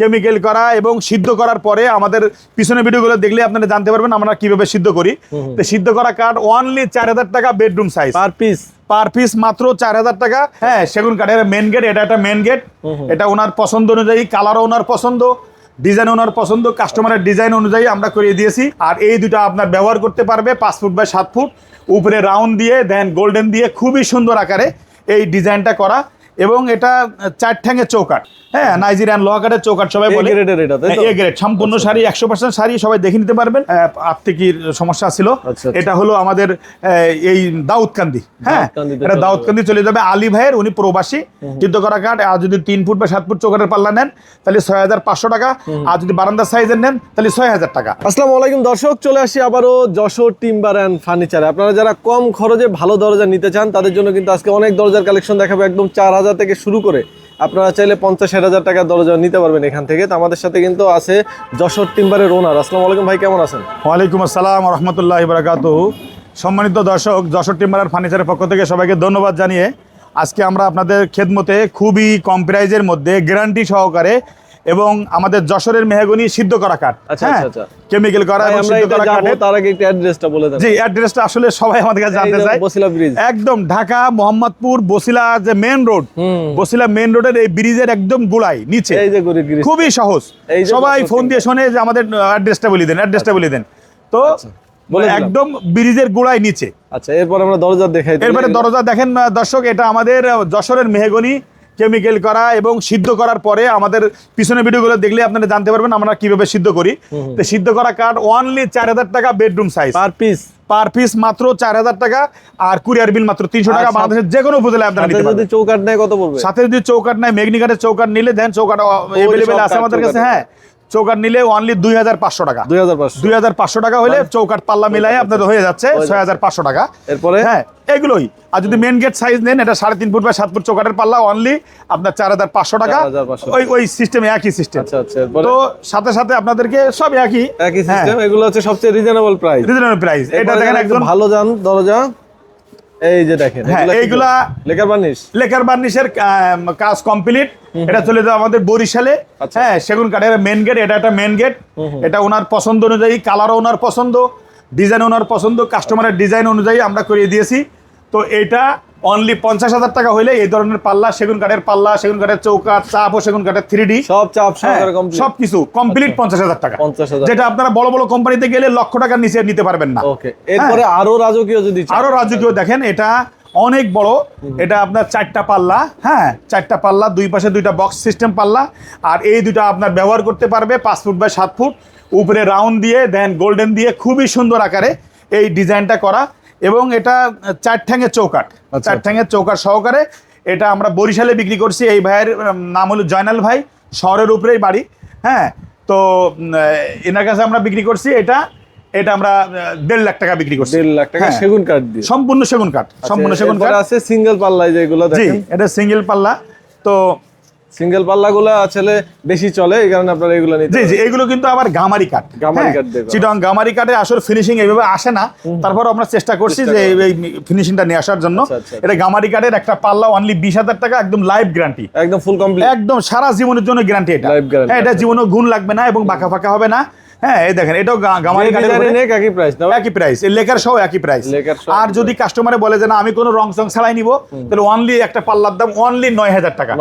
Chemical করা এবং সিদ্ধ করার পরে আমাদের পিছনে ভিডিওগুলো দেখলে আপনারা জানতে পারবেন আমরা কীভাবে সিদ্ধ করি। তো সিদ্ধ করা কাঠ অনলি চার হাজার টাকা bedroom size per piece per piece মাত্র চার হাজার টাকা। হ্যাঁ সেগুন কাঠের মেন গেট এটা একটা মেন গেট এটা ওনার পছন্দ অনুযায়ী কালারও ওনার পছন্দ ডিজাইন ওনার পছন্দ কাস্টমারের ডিজাইন অনুযায়ী আমরা করিয়ে দিয়েছি। আর এই দুটো আপনার ব্যবহার করতে পারবে পাঁচ ফুট বাই সাত ফুট। উপরে রাউন্ড দিয়ে দেন গোল্ডেন দিয়ে খুবই সুন্দর আকারে এই ডিজাইনটা করা। এবং এটা চার ঠ্যাঙের চৌকাট হ্যাঁ নাইজেরিয়ান লোহাকাটের চৌকাট সবাই বলে। এ গ্রেড সম্পূর্ণ শাড়ি একশো পার্সেন্ট শাড়ি সবাই দেখে নিতে পারবেন। আত্মিকির সমস্যা ছিল। আচ্ছা, আচ্ছা। এটা হলো আমাদের এই দাউদকান্দি। হ্যাঁ এটা দাউদকান্দি চলে যাবে। আলী ভাইয়ের উনি প্রবাসী। সিদ্ধ করা কাঠ আর যদি তিন ফুট বা সাত ফুট চৌকাটের পাল্লা নেন তাহলে ছয় হাজার পাঁচশো টাকা। আর যদি বারান্দার সাইজের নেন তাহলে ছয় হাজার টাকা। আসসালামু আলাইকুম দর্শক চলে আসি আবারও যশোর টিম্বার অ্যান্ড ফার্নিচার। আপনারা যারা কম খরচে ভালো দরজা নিতে চান তাদের জন্য কিন্তু আজকে অনেক দরজার কালেকশন দেখাবো। একদম চার হাজার থেকে শুরু করে আপনারা চাইলে পঞ্চাশ, ষাট হাজার টাকা দরজা নিতে পারবেন এখান থেকে। তো আমাদের সাথে কিন্তু আছে যশোর টিম্বারের ওনার আসসালামু আলাইকুম ভাই, কেমন আছেন? ওয়ালাইকুম আসসালাম রহমতুল্লাহ বারাকাত সম্মানিত দর্শক, যশোর টিম্বারের ফার্নিচারের পক্ষ থেকে সবাইকে ধন্যবাদ জানিয়ে আজকে আমরা আপনাদের খেদমতে খুবই কম প্রাইজের মধ্যে গ্যারান্টি সহকারে এবং আমাদের যশোরের মেহগনি সিদ্ধ করা কাঠ। আচ্ছা, হ্যাঁ? আচ্ছা, কেমিক্যাল করা এবং সিদ্ধ করা কাঠের। তার আগে একটু অ্যাড্রেসটা বলে দেন। জি অ্যাড্রেসটা আসলে সবাই আমাদের কাছে জানতে চায়। বসিলা ব্রিজ একদম ঢাকা মোহাম্মদপুর বসিলা যে মেন রোড। বসিলা মেন রোডের এই ব্রিজের একদম গোড়ায় নিচে। এই যে খুবই সহজ। সবাই ফোন দিয়ে শোনে যে আমাদের অ্যাড্রেসটা বলে দেন অ্যাড্রেসটা বলে দেন। তো বলে একদম ব্রিজের গোড়ায় নিচে। আচ্ছা এরপর আমরা দরজা দেখাই। এরপরে দরজা দেখেন দর্শক এটা আমাদের যশোরের মেহগনি কেমিক্যাল করা এবং সিদ্ধ করার পরে আমাদের পিছনে ভিডিওগুলো দেখলে আপনারা জানতে পারবেন আমরা কীভাবে সিদ্ধ করি। তো সিদ্ধ করা কাঠ অনলি চার হাজার টাকা bedroom size per piece per piece মাত্র চার হাজার টাকা আর কুরিয়ার বিল মাত্র তিনশো টাকা। সাথে- বাংলাদেশের যে কোনো উপজেলায় আপনারা নিতে যদি পারবেন। চৌকাট নেয় কত পড়বে? সাথে যদি চৌকাট নেয় মেঘনিঘাটের চৌকাট নিলে দেন চৌকাট অ্যাভেলেবেল আছে আমাদের কাছে হ্যাঁ। চৌকাট নিলে অনলি দুই হাজার পাঁচশো টাকা। দুই হাজার পাঁচশো। দুই হাজার পাঁচশো টাকা হলে চৌকাট পাল্লা মিলাই আপনাদের হয়ে যাচ্ছে ছয় হাজার পাঁচশো টাকা। এরপরে? হ্যাঁ এগুলোই। আর যদি মেন গেট সাইজ নেন এটা সাড়ে তিন ফুট বা সাত ফুট চৌকাটের পাল্লা অনলি আপনার চার হাজার পাঁচশো টাকা। ওই ওই সিস্টেমে একই সিস্টেম আচ্ছা আচ্ছা তো সাথে সাথে আপনাদেরকে সব একই। একই সিস্টেম এগুলো হচ্ছে সবচেয়ে রিজনেবল প্রাইস রিজনেবল প্রাইস এটা দেখেন একদম ভালো যান দরজা। এই যে দেখেন হ্যাঁ, এইগুলা- করে? Lacquer varnish? লেকার বার্নিশের কাজ কমপ্লিট। এটা চলে যাবে আমাদের বরিশালে। আচ্ছা। হ্যাঁ সেগুন কাঠের মেন গেট এটা একটা মেন গেট এটা ওনার পছন্দ অনুযায়ী কালারও ওনার পছন্দ ডিজাইন ওনার পছন্দ কাস্টমারের ডিজাইন অনুযায়ী আমরা করিয়ে দিয়েছি। তো এটা অনলি পঞ্চাশ হাজার টাকা হলে এই ধরনের পাল্লা সেগুন কাঠের পাল্লা সেগুন কাঠের চৌকা চাপ ও সেগুন কাঠের থ্রি ডি সব চাপ হ্যাঁ, সবকিছু কমপ্লিট পঞ্চাশ হাজার টাকা। 50,000 যেটা আপনারা বড় বড় কোম্পানিতে গেলে লক্ষ টাকার নিচে নিতে পারবেন না। ওকে এরপরে আরও রাজকীয় যদি। আরও রাজকীয় দেখেন এটা অনেক বড়। এটা আপনার চারটা পাল্লা হ্যাঁ চারটা পাল্লা দুই পাশে দুইটা বক্স সিস্টেম পাল্লা আর এই দুটো আপনার ব্যবহার করতে পারবে পাঁচ ফুট বাই সাত ফুট উপরে রাউন্ড দিয়ে দেন গোল্ডেন দিয়ে খুবই সুন্দর আকারে এই ডিজাইনটা করা। এবং এটা চার ঠ্যাঙের চৌকাট আচ্ছা, চার ঠ্যাঙের চৌকাট সহকারে এটা আমরা বরিশালে বিক্রি করছি। এই ভাইয়ের নাম হলো জয়নাল ভাই। শহরের উপরেই বাড়ি। হ্যাঁ? তো এনার কাছে আমরা বিক্রি করছি এটা। এটা আমরা দেড় লাখ টাকা বিক্রি করছি। দেড় লাখ টাকা হ্যাঁ। সেগুন কাঠ দিয়ে। সম্পূর্ণ সেগুন কাঠ। সম্পূর্ণ আচ্ছা, সেগুন কাঠ। আছে সিঙ্গেল পাল্লাই যেগুলো দেখেন। এটা সিঙ্গেল পাল্লা। তো সিঙ্গেল পাল্লাগুলো আসলে বেশি চলে এই কারণে আপনারা এগুলো নিতে জি জি এগুলো কিন্তু আবার গামারি কাট গামারি কাট কাঠ চিটং গামারি কাটে আসলে ফিনিশিং এইভাবে আসে না। তারপর আমরা চেষ্টা করছি যে এই ফিনিশিংটা নিয়ে আসার জন্য। আচ্ছা, আচ্ছা, এটা গামারি কাটের একটা পাল্লা অনলি বিশ হাজার টাকা একদম লাইভ গ্যারান্টি একদম ফুল কমপ্লিট একদম সারা জীবনের জন্য গ্যারান্টি এটা। Life গ্যারান্টি হ্যাঁ এটা জীবনে গুণ লাগবে না এবং বাঁকা ফাঁকা হবে না। হ্যাঁ এই দেখেন এটাও গামারি কাঠের একই প্রাইস না একই প্রাইস এই লেকার সহ একই প্রাইস আর যদি কাস্টমারে বলে যে না আমি কোনো রং সং ছাড়াই নিব তাহলে অনলি একটা পাল্লার দাম অনলি নয় হাজার টাকা।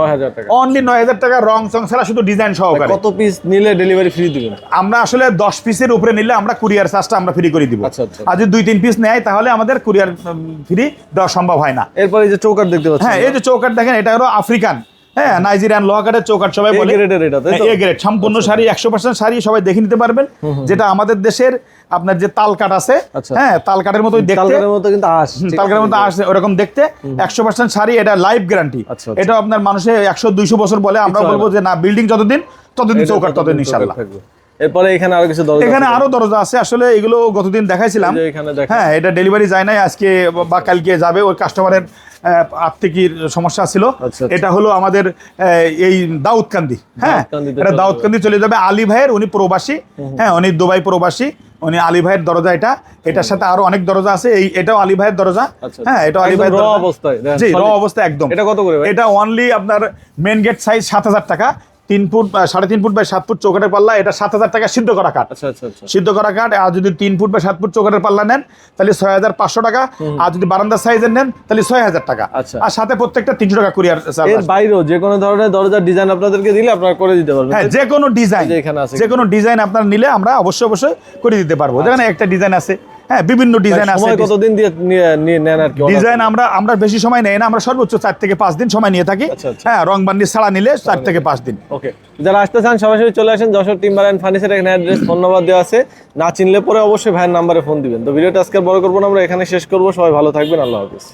অনলি নয় হাজার টাকা রং সং ছাড়া শুধু ডিজাইন সহকারে। কত পিস নিলে ডেলিভারি ফ্রি দিবেন? আমরা আসলে দশ পিসের উপরে নিলে আমরা কুরিয়ার চার্জটা আমরা ফ্রি করে দিব। আচ্ছা, আচ্ছা। আর যদি দুই তিন পিস নেয় তাহলে আমাদের কুরিয়ার ফ্রি দেওয়া সম্ভব হয় না। এরপরে এই যে চৌকাট দেখতে পাচ্ছেন হ্যাঁ এই যে চৌকাট দেখেন এটা হলো আফ্রিকান হ্যাঁ নাইজেরিয়ান লোহাকাটের চৌকাট সবাই বলে? এ গ্রেড সম্পূর্ণ শাড়ি একশো পার্সেন্ট শাড়ি সবাই দেখে নিতে পারবেন যেটা আমাদের দেশের আপনার যে তাল কাঠ আছে আচ্ছা। হ্যাঁ তাল কাঠের মতোই দেখতে তালকারের মতো আস? মতো ওরকম দেখতে একশো পার্সেন্ট শাড়ি এটা লাইফ গ্যারান্টি আচ্ছা, আচ্ছা। এটা আপনার মানুষের একশো দুইশো বছর বলে আমরা বলব যে না বিল্ডিং যতদিন ততদিন চৌকাট ততদিন ইনশাল্লাহ? এরপরে এখানে আরও কিছু দরজা এখানে আরও দরজা আছে। আসলে এগুলো গতদিন দেখাইছিলাম। হ্যাঁ এটা ডেলিভারি যায় নাই। আজকে বা কালকে যাবে। ওই কাস্টমারের আর্থিকীর সমস্যা ছিল। আচ্ছা, আচ্ছা। এটা হলো আমাদের এই দাউদকান্দি। হ্যাঁ এটা দাউদকান্দি চলে যাবে। আলী ভাইয়ের উনি প্রবাসী। হ্যাঁ উনি দুবাই প্রবাসী। উনি আলী ভাইয়ের দরজা এটা। এটার সাথে আরও অনেক দরজা আছে। এই এটাও আলী ভাইয়ের দরজা। আচ্ছা, হ্যাঁ এটা আলী ভাইয়ের অবস্থায়, জি র অবস্থা একদম। এটা কত করে এটা অনলি আপনার মেন গেট সাইজ সাত হাজার টাকা। তিন ফুট সাড়ে তিন ফুট বাই সাত ফুট চৌকাটের পাল্লা এটা সাত হাজার টাকা সিদ্ধ করা কাঠ। আচ্ছা আচ্ছা আচ্ছা। সিদ্ধ করা কাঠ আর যদি তিন ফুট বা সাত ফুট চৌকাটের পাল্লা নেন তাহলে ছয় হাজার পাঁচশো টাকা। আর যদি বারান্দার সাইজের নেন তাহলে ছয় হাজার টাকা। আচ্ছা। আর সাথে প্রত্যেকটা তিনশো টাকা কুরিয়ার এর বাইরেও যে কোনো ধরনের দরজার ডিজাইন আপনাদেরকে দিলে আপনারা করে দিতে পারবেন। হ্যাঁ যে কোনো ডিজাইন যে কোনো ডিজাইন আপনার নিলে আমরা অবশ্যই অবশ্যই করে দিতে পারব। যেখানে একটা ডিজাইন আছে। হ্যাঁ বিভিন্ন ডিজাইন আছে কতদিন দিয়ে নেন আর কি ডিজাইন আমরা আমরা বেশি সময় নেই না আমরা সর্বোচ্চ চার থেকে পাঁচ দিন সময় নিয়ে থাকি। আচ্ছা, আচ্ছা। হ্যাঁ রং বান্ডি ছাড়া নিলে চার থেকে পাঁচ দিন। ওকে যারা আসতে চান সরাসরি চলে আসেন। যশোর টিম্বার অ্যান্ড ফার্নিচার এখানে অ্যাড্রেস ফোন নাম্বার দেওয়া আছে। না চিনলে পরে অবশ্যই ভ্যান নাম্বারে ফোন দিবেন। তো ভিডিওটা আজকে বড় করব না আমরা এখানে শেষ করব। সবাই ভালো থাকবেন আল্লাহ হাফিজ।